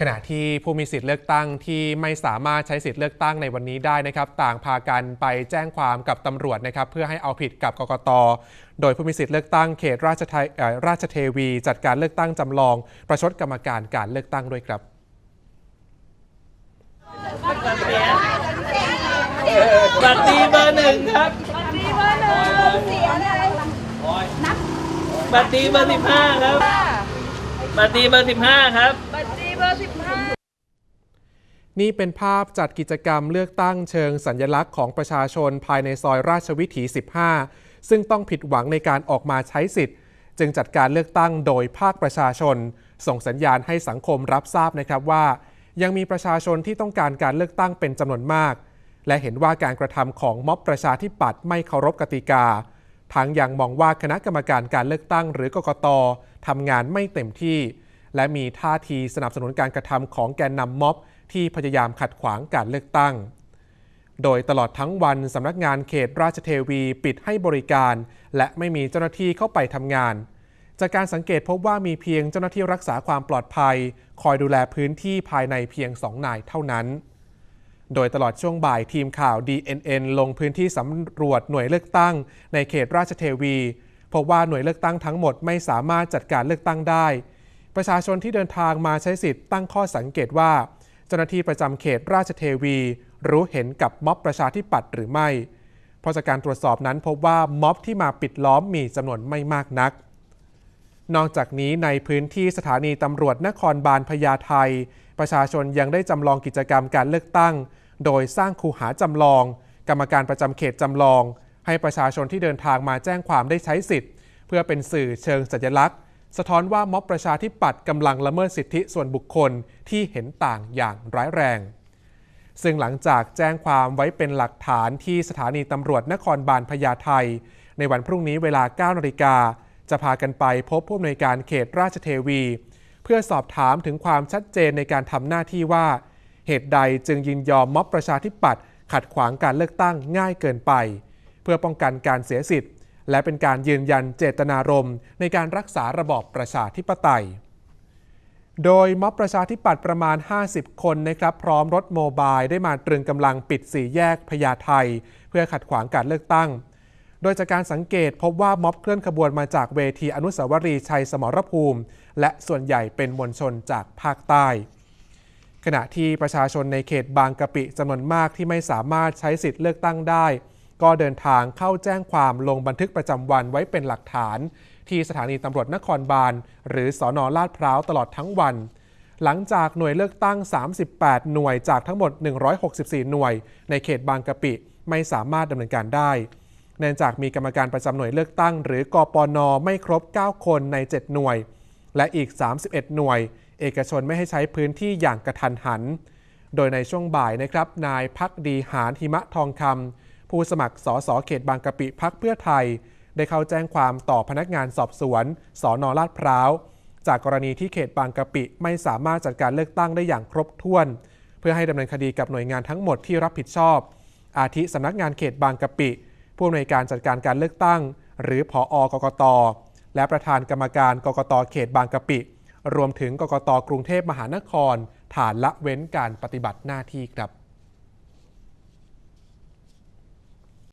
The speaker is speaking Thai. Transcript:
ขณะที่ผู้มีสิทธิ์เลือกตั้งที่ไม่สามารถใช้สิทธิ์เลือกตั้งในวันนี้ได้นะครับ ต่างพากันไปแจ้งความกับตำรวจนะครับ เพื่อให้เอาผิดกับกกต โดยผู้มีสิทธิ์เลือกตั้งเขตราชไทยเอ่อราชเทวี จัดการเลือกตั้งจำลอง ประชดกรรมการการเลือกตั้งด้วยครับบัตรดีเบอร์หนึ่งครับมีเบอร์หนึ่งเสียเลยบัตรดีเบอร์สิบห้าครับ บัตรดีเบอร์สิบห้าครับ บัตรดีเบอร์สิบห้านี่เป็นภาพจัดกิจกรรมเลือกตั้งเชิงสัญลักษณ์ของประชาชนภายในซอยราชวิถี 15 ซึ่งต้องผิดหวังในการออกมาใช้สิทธิ์ จึงจัดการเลือกตั้งโดยภาคประชาชน ส่งสัญญาณให้สังคมรับทราบนะครับว่า ยังมีประชาชนที่ต้องการการเลือกตั้งเป็นจำนวนมาก และเห็นว่าการกระทำของม็อบประชาธิปัตย์ไม่เคารพกติกา ทั้งยังมองว่าคณะกรรมการการเลือกตั้ง หรือกกตทำงานไม่เต็มที่ และมีท่าทีสนับสนุนการกระทำของแกนนำม็อบ ที่พยายามขัดขวางการเลือกตั้ง โดยตลอดทั้งวันสำนักงานเขตราชเทวีปิดให้บริการ และไม่มีเจ้าหน้าที่เข้าไปทำงาน จากการสังเกตพบว่ามีเพียงเจ้าหน้าที่รักษาความปลอดภัย คอยดูแลพื้นที่ภายในเพียงสองนายเท่านั้น โดยตลอดช่วงบ่ายทีมข่าว DNN ลงพื้นที่สำรวจหน่วยเลือกตั้ง ในเขตราชเทวีพบว่าหน่วยเลือกตั้งทั้งหมดไม่สามารถจัดการเลือกตั้งได้ ประชาชนที่เดินทางมาใช้สิทธิ์ตั้งข้อสังเกตว่า เจ้าหน้าที่ประจำเขตราชเทวี รู้เห็นกับม็อบประชาธิปัตย์หรือไม่เพราะจากการตรวจสอบนั้นพบว่าม็อบที่มาปิดล้อมมีจำนวนไม่มากนัก นอกจากนี้ในพื้นที่สถานีตำรวจนครบาลพญาไท ประชาชนยังได้จำลองกิจกรรมการเลือกตั้ง โดยสร้างคูหาจำลอง กรรมการประจำเขตจำลอง ให้ประชาชนที่เดินทางมาแจ้งความได้ใช้สิทธิ์ เพื่อเป็นสื่อเชิงสัญลักษณ์ สะท้อนว่าม็อบประชาธิปัตย์กำลังละเมิดสิทธิส่วนบุคคลที่เห็นต่างอย่างร้ายแรง ซึ่งหลังจากแจ้งความไว้เป็นหลักฐานที่สถานีตำรวจนครบาลพญาไทในวันพรุ่งนี้เวลา9นาฬิกาจะพากันไปพบผู้อำนวยการเขตราชเทวี เพื่อสอบถามถึงความชัดเจนในการทำหน้าที่ว่า เหตุใดจึงยินยอมม็อบประชาธิปัตย์ขัดขวางการเลือกตั้งง่ายเกินไป เพื่อป้องกันการเสียสิทธิ์ และเป็นการยืนยันเจตนารมณ์ ในการรักษาระบอบประชาธิปไตย โดยม็อบประชาธิปัตย์ประมาณ 50 คนนะครับพร้อมรถโมบายได้มาตรึงกำลังปิดสี่แยกพญาไทเพื่อขัดขวางการเลือกตั้ง ดยจากการสังเกตพบว่าม็อบเคลื่อนขบวนมาจากเวทีอนุสาวรีย์ชัยสมรภูมิ และส่วนใหญ่เป็นมวลชนจากภาคใต้ ขณะที่ประชาชนในเขตบางกะปิจำนวนมากที่ไม่สามารถใช้สิทธิ์เลือกตั้งได้ ก็เดินทางเข้าแจ้งความลงบันทึกประจำวันไว้เป็นหลักฐาน ที่สถานีตำรวจนครบาล หรือสอนอลาดพร้าวตลอดทั้งวัน หลังจากหน่วยเลือกตั้ง 38 หน่วยจากทั้งหมด 164 หน่วย ในเขตบางกะปิไม่สามารถดำเนินการได้ เนื่องจากมีกรรมการประจำหน่วยเลือกตั้ง หรือกปนไม่ครบ 9 คนใน 7 หน่วย และอีก 31 หน่วย เอกชนไม่ให้ใช้พื้นที่อย่างกระทันหัน โดยในช่วงบ่ายนะครับนายพักดีหานหิมะทองคำผู้สมัครสสเขตบางกะปิพักเพื่อไทย ได้เข้าแจ้งความต่อพนักงานสอบสวนสอนอลาดพร้าวจากกรณีที่เขตบางกะปิไม่สามารถจัดการเลือกตั้งได้อย่างครบถ้วน เพื่อให้ดำเนินคดีกับหน่วยงานทั้งหมดที่รับผิดชอบ อาทิสำนักงานเขตบางกะปิ ผู้อำนวยการจัดการการเลือกตั้ง หรือผออกกต และประธานกรรมการกกตเขตบางกะปิ รวมถึงกกตกรุงเทพมหานคร ฐานละเว้นการปฏิบัติหน้าที่ครับ